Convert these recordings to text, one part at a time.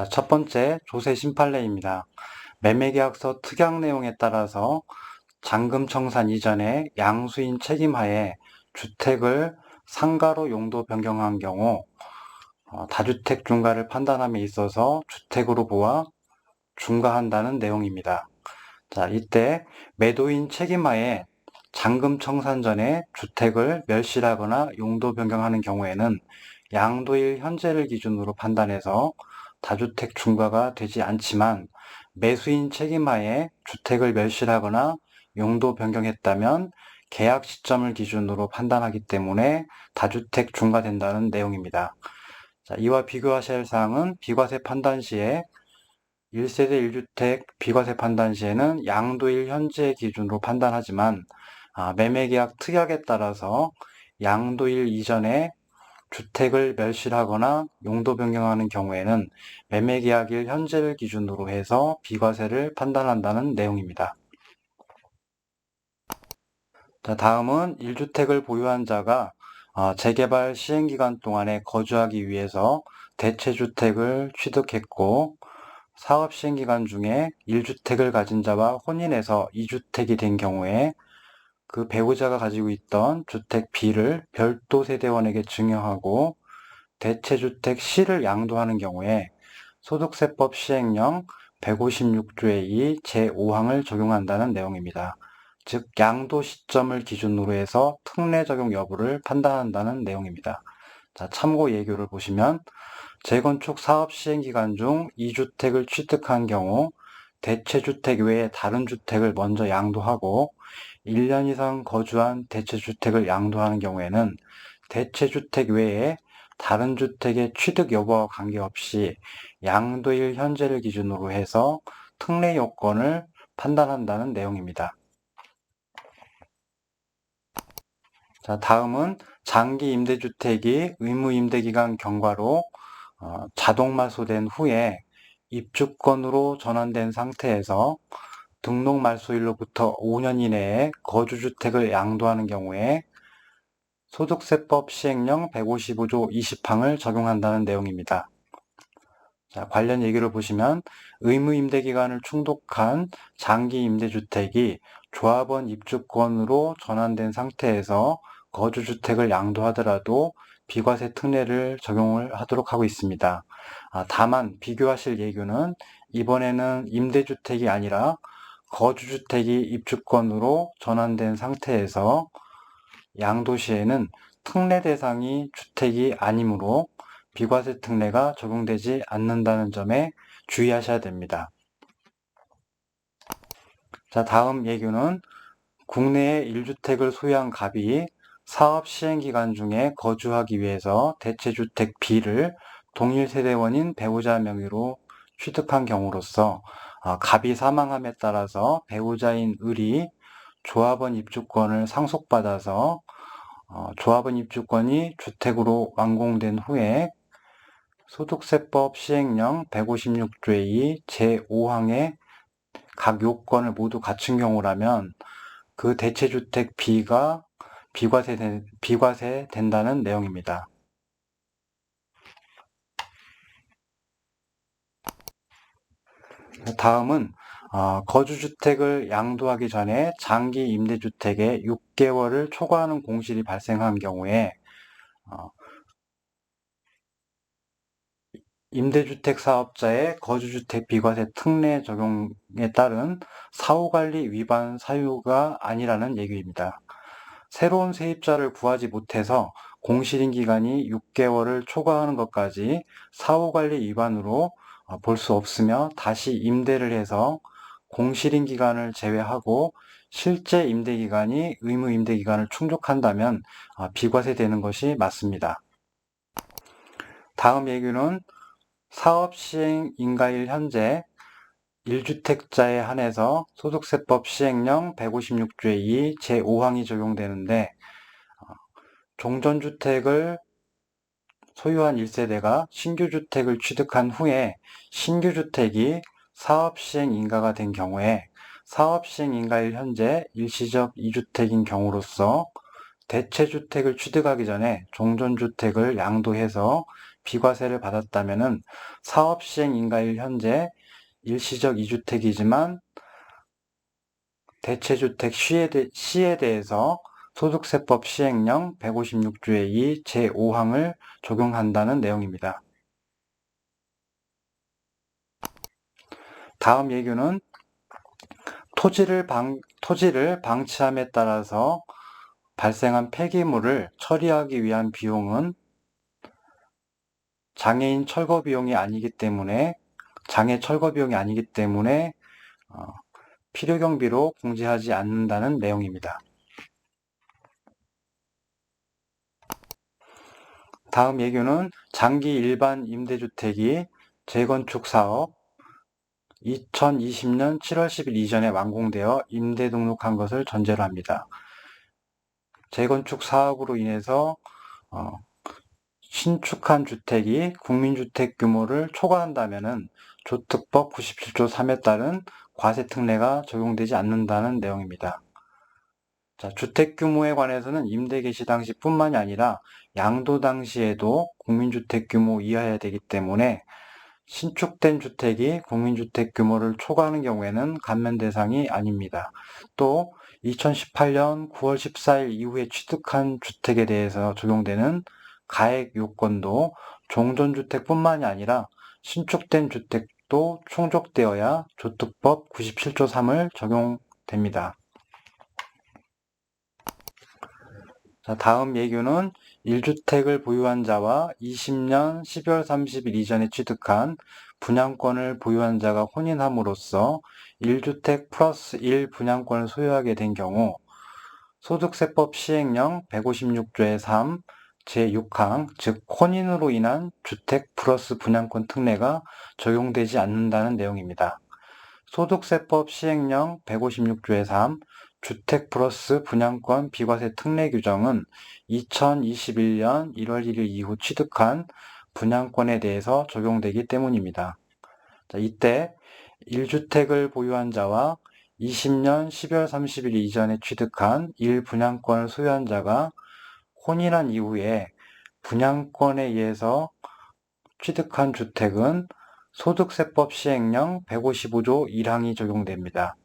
자, 첫 번째 조세 심판례입니다. 매매계약서 특약 내용에 따라서 잔금 청산 이전에 양수인 책임하에 주택을 상가로 용도 변경한 경우 어, 다주택 중가를 판단함에 있어서 주택으로 보아 중과한다는 내용입니다. 자, 이때 매도인 책임하에 잔금 청산 전에 주택을 멸실하거나 용도 변경하는 경우에는 양도일 현재를 기준으로 판단해서 다주택 중과가 되지 않지만 매수인 책임하에 주택을 멸실하거나 용도 변경했다면 계약 시점을 기준으로 판단하기 때문에 다주택 중과된다는 내용입니다. 자, 이와 비교하셔야 할 사항은 비과세 판단 시에 1세대 1주택 비과세 판단 시에는 양도일 현재 기준으로 판단하지만 아, 매매계약 특약에 따라서 양도일 이전에 주택을 멸실하거나 용도 변경하는 경우에는 매매 계약일 현재를 기준으로 해서 비과세를 판단한다는 내용입니다. 자, 다음은 1주택을 보유한 자가 어, 재개발 시행기간 동안에 거주하기 위해서 대체주택을 취득했고 사업 시행기간 중에 1주택을 가진 자와 혼인해서 2주택이 된 경우에 그 배우자가 가지고 있던 주택 B를 별도 세대원에게 증여하고 대체 주택 C를 양도하는 경우에 소득세법 시행령 156조의 2 제5항을 적용한다는 내용입니다. 즉 양도 시점을 기준으로 해서 특례 적용 여부를 판단한다는 내용입니다. 자, 참고 예교를 보시면 재건축 사업 시행 기간 중 2주택을 취득한 경우 대체 주택 외에 다른 주택을 먼저 양도하고 1년 이상 거주한 대체주택을 양도하는 경우에는 대체주택 외에 다른 주택의 취득 여부와 관계없이 양도일 현재를 기준으로 해서 특례 요건을 판단한다는 내용입니다. 자, 다음은 장기 임대주택이 의무 임대기간 경과로 어, 자동 말소된 후에 입주권으로 전환된 상태에서 등록 말소일로부터 5년 이내에 거주주택을 양도하는 경우에 소득세법 시행령 155조 20항을 적용한다는 내용입니다. 자, 관련 얘기를 보시면 의무 임대 기간을 충족한 장기 임대주택이 조합원 입주권으로 전환된 상태에서 거주주택을 양도하더라도 비과세 특례를 적용을 하도록 하고 있습니다. 아, 다만 비교하실 예규는 이번에는 임대주택이 아니라 거주주택이 입주권으로 전환된 상태에서 양도시에는 특례 대상이 주택이 아니므로 비과세 특례가 적용되지 않는다는 점에 주의하셔야 됩니다. 자, 다음 예규는 국내에 1주택을 소유한 갑이 사업 시행 기간 중에 거주하기 위해서 대체주택 B를 동일 세대원인 배우자 명의로 취득한 경우로서 어, 갑이 사망함에 따라서 배우자인 을이 조합원 입주권을 상속받아서 어, 조합원 입주권이 주택으로 완공된 후에 소득세법 시행령 156조의 2 제5항의 각 요건을 모두 갖춘 경우라면 그 대체주택 B가 비과세, 비과세 된다는 내용입니다. 다음은 어, 거주주택을 양도하기 전에 장기 임대주택에 6개월을 초과하는 공실이 발생한 경우에 어, 임대주택 사업자의 거주주택 비과세 특례 적용에 따른 사후관리 위반 사유가 아니라는 얘기입니다. 새로운 세입자를 구하지 못해서 공실인 기간이 6개월을 초과하는 것까지 사후관리 위반으로 어, 볼 수 없으며 다시 임대를 해서 공실인 기간을 제외하고 실제 임대 기간이 의무 임대 기간을 충족한다면 어, 비과세 되는 것이 맞습니다. 다음 얘기는 사업 시행 인가일 현재 1주택자에 한해서 소득세법 시행령 156조의 2 제5항이 적용되는데 어, 종전주택을 소유한 1세대가 신규 주택을 취득한 후에 신규 주택이 사업 시행 인가가 된 경우에 사업 시행 인가일 현재 일시적 2주택인 경우로서 대체 주택을 취득하기 전에 종전 주택을 양도해서 비과세를 받았다면은 사업 시행 인가일 현재 일시적 2주택이지만 대체 주택 시에, 대, 시에 대해서 소득세법 시행령 156조의 2 제5항을 적용한다는 내용입니다. 다음 예규는 토지를 방, 토지를 방치함에 따라서 발생한 폐기물을 처리하기 위한 비용은 장애인 철거 비용이 아니기 때문에 장애 철거 비용이 아니기 때문에 어, 필요 경비로 공제하지 않는다는 내용입니다. 다음 예규는 장기 일반 임대주택이 재건축 사업 2020년 7월 10일 이전에 완공되어 임대 등록한 것을 전제로 합니다. 재건축 사업으로 인해서 어, 신축한 주택이 국민주택 규모를 초과한다면 조특법 97조 3에 따른 과세 특례가 적용되지 않는다는 내용입니다. 자, 주택 규모에 관해서는 임대 개시 당시 뿐만이 아니라 양도 당시에도 국민주택 규모 이하여야 되기 때문에 신축된 주택이 국민주택 규모를 초과하는 경우에는 감면 대상이 아닙니다. 또 2018년 9월 14일 이후에 취득한 주택에 대해서 적용되는 가액 요건도 종전주택뿐만이 아니라 신축된 주택도 충족되어야 조특법 97조 3을 적용됩니다. 자, 다음 예규는 1주택을 보유한 자와 20년 12월 30일 이전에 취득한 분양권을 보유한 자가 혼인함으로써 1주택 플러스 1 분양권을 소유하게 된 경우 소득세법 시행령 156조의 3 제6항, 즉 혼인으로 인한 주택 플러스 분양권 특례가 적용되지 않는다는 내용입니다. 소득세법 시행령 156조의 3 주택 플러스 분양권 비과세 특례 규정은 2021년 1월 1일 이후 취득한 분양권에 대해서 적용되기 때문입니다. 자, 이때 1주택을 보유한 자와 20년 12월 30일 이전에 취득한 1분양권을 소유한 자가 혼인한 이후에 분양권에 의해서 취득한 주택은 소득세법 시행령 155조 1항이 적용됩니다.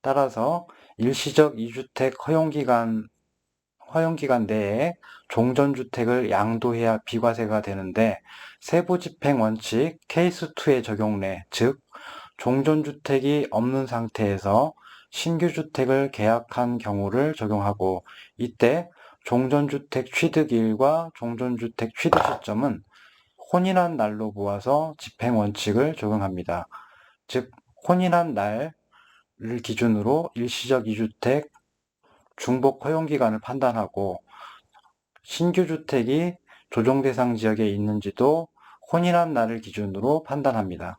따라서 일시적 2주택 허용기간, 허용기간 내에 종전주택을 양도해야 비과세가 되는데 세부집행 원칙 케이스 2의 적용례, 즉 종전주택이 없는 상태에서 신규주택을 계약한 경우를 적용하고 이때 종전주택 취득일과 종전주택 취득 시점은 혼인한 날로 보아서 집행 원칙을 적용합니다. 즉 혼인한 날 를 기준으로 일시적 2주택 중복 허용 기간을 판단하고 신규 주택이 조정 대상 지역에 있는지도 혼인한 날을 기준으로 판단합니다.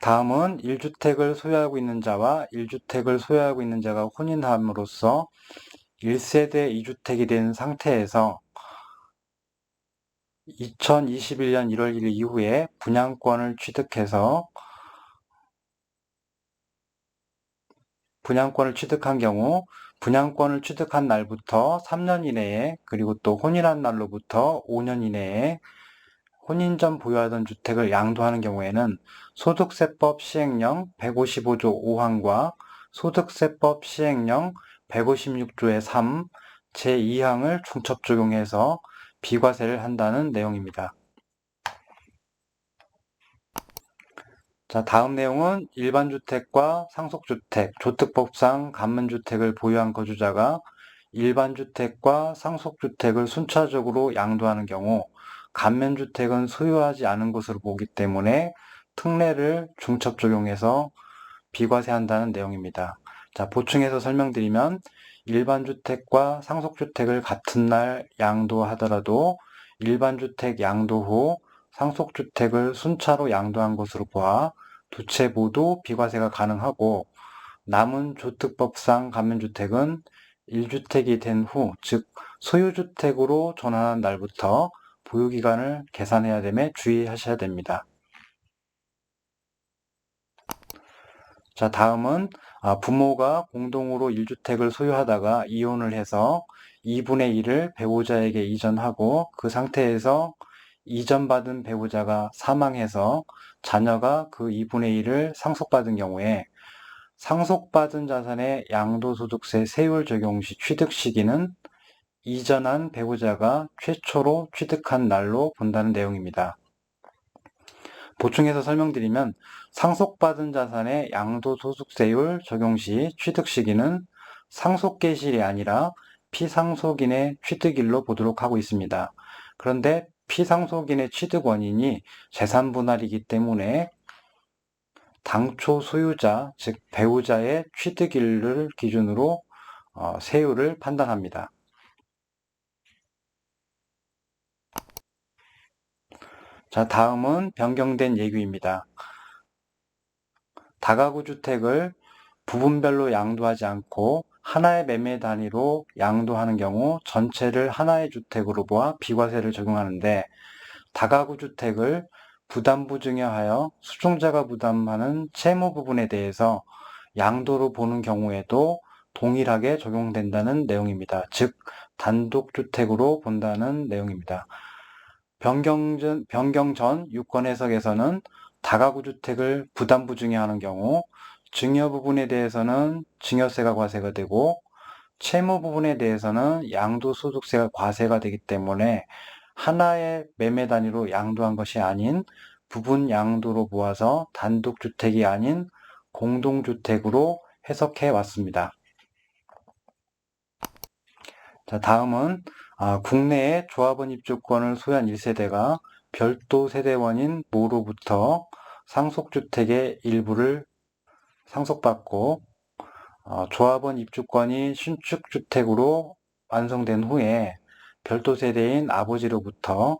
다음은 1주택을 소유하고 있는 자와 1주택을 소유하고 있는 자가 혼인함으로써 1세대 2주택이 된 상태에서 2021년 1월 1일 이후에 분양권을 취득해서 분양권을 취득한 경우 분양권을 취득한 날부터 3년 이내에 그리고 또 혼인한 날로부터 5년 이내에 혼인 전 보유하던 주택을 양도하는 경우에는 소득세법 시행령 155조 5항과 소득세법 시행령 156조의 3 제2항을 중첩 적용해서 비과세를 한다는 내용입니다. 자, 다음 내용은 일반 주택과 상속주택, 조특법상 간문주택을 보유한 거주자가 일반 주택과 상속주택을 순차적으로 양도하는 경우 간면주택은 소유하지 않은 것으로 보기 때문에 특례를 중첩 적용해서 비과세한다는 내용입니다. 자, 보충해서 설명드리면 일반 주택과 상속주택을 같은 날 양도하더라도 일반 주택 양도 후 상속주택을 순차로 양도한 것으로 보아 두 채 모두 비과세가 가능하고 남은 조특법상 감면주택은 1주택이 된 후, 즉 소유주택으로 전환한 날부터 보유기간을 계산해야 됨에 주의하셔야 됩니다. 자, 다음은 아, 부모가 공동으로 1주택을 소유하다가 이혼을 해서 2분의 1을 배우자에게 이전하고 그 상태에서 이전받은 배우자가 사망해서 자녀가 그 2분의 1을 상속받은 경우에 상속받은 자산의 양도소득세 세율 적용 시 취득 시기는 이전한 배우자가 최초로 취득한 날로 본다는 내용입니다. 보충해서 설명드리면 상속받은 자산의 양도소득세율 적용 시 취득 시기는 상속계실이 아니라 피상속인의 취득일로 보도록 하고 있습니다. 그런데 피상속인의 취득 원인이 재산 분할이기 때문에 당초 소유자, 즉 배우자의 취득일을 기준으로 어, 세율을 판단합니다. 자, 다음은 변경된 예규입니다. 다가구 주택을 부분별로 양도하지 않고 하나의 매매 단위로 양도하는 경우 전체를 하나의 주택으로 보아 비과세를 적용하는데 다가구 주택을 부담부 증여하여 수종자가 부담하는 채무 부분에 대해서 양도로 보는 경우에도 동일하게 적용된다는 내용입니다. 즉 단독주택으로 본다는 내용입니다. 변경 전, 변경 전 유권 해석에서는 다가구 주택을 부담부 증여하는 경우 증여 부분에 대해서는 증여세가 과세가 되고 채무 부분에 대해서는 양도소득세가 과세가 되기 때문에 하나의 매매 단위로 양도한 것이 아닌 부분 양도로 모아서 단독주택이 아닌 공동주택으로 해석해 왔습니다. 자, 다음은 아, 국내에 조합원 입주권을 소유한 1세대가 별도 세대원인 모로부터 상속주택의 일부를 상속받고 어, 조합원 입주권이 신축주택으로 완성된 후에 별도 세대인 아버지로부터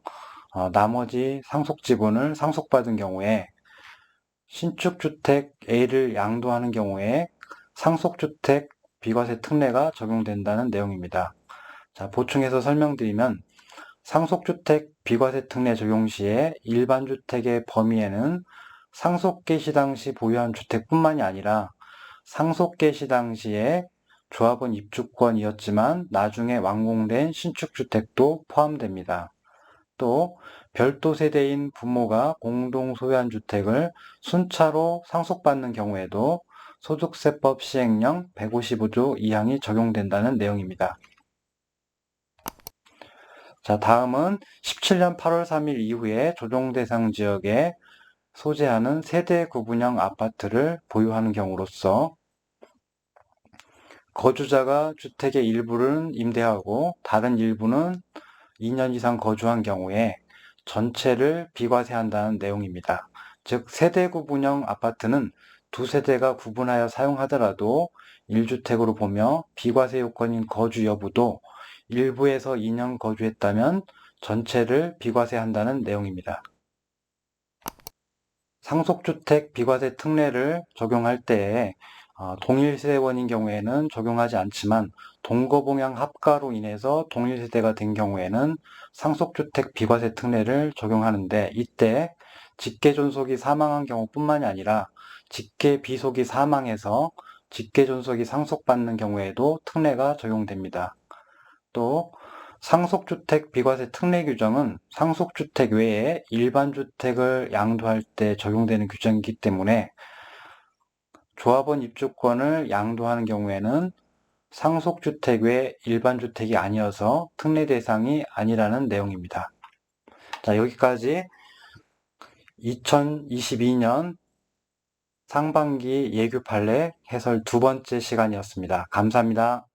어, 나머지 상속 지분을 상속받은 경우에 신축주택 A를 양도하는 경우에 상속주택 비과세 특례가 적용된다는 내용입니다. 자, 보충해서 설명드리면 상속주택 비과세 특례 적용 시에 일반 주택의 범위에는 상속 개시 당시 보유한 주택뿐만이 아니라 상속 개시 당시에 조합원 입주권이었지만 나중에 완공된 신축 주택도 포함됩니다. 또 별도 세대인 부모가 공동 소유한 주택을 순차로 상속받는 경우에도 소득세법 시행령 155조 2항이 적용된다는 내용입니다. 자, 다음은 17년 8월 3일 이후에 조정 대상 지역에 소재하는 세대 구분형 아파트를 보유하는 경우로서 거주자가 주택의 일부는 임대하고 다른 일부는 2년 이상 거주한 경우에 전체를 비과세한다는 내용입니다. 즉 세대 구분형 아파트는 두 세대가 구분하여 사용하더라도 1주택으로 보며 비과세 요건인 거주 여부도 일부에서 2년 거주했다면 전체를 비과세한다는 내용입니다. 상속주택 비과세 특례를 적용할 때에 어, 동일세대원인 경우에는 적용하지 않지만 동거봉양 합가로 인해서 동일세대가 된 경우에는 상속주택 비과세 특례를 적용하는데 이때 직계존속이 사망한 경우뿐만이 아니라 직계비속이 사망해서 직계존속이 상속받는 경우에도 특례가 적용됩니다. 또 상속주택 비과세 특례 규정은 상속주택 외에 일반 주택을 양도할 때 적용되는 규정이기 때문에 조합원 입주권을 양도하는 경우에는 상속주택 외 일반주택이 아니어서 특례 대상이 아니라는 내용입니다. 자, 여기까지 2022년 상반기 예규 판례 해설 두 번째 시간이었습니다. 감사합니다.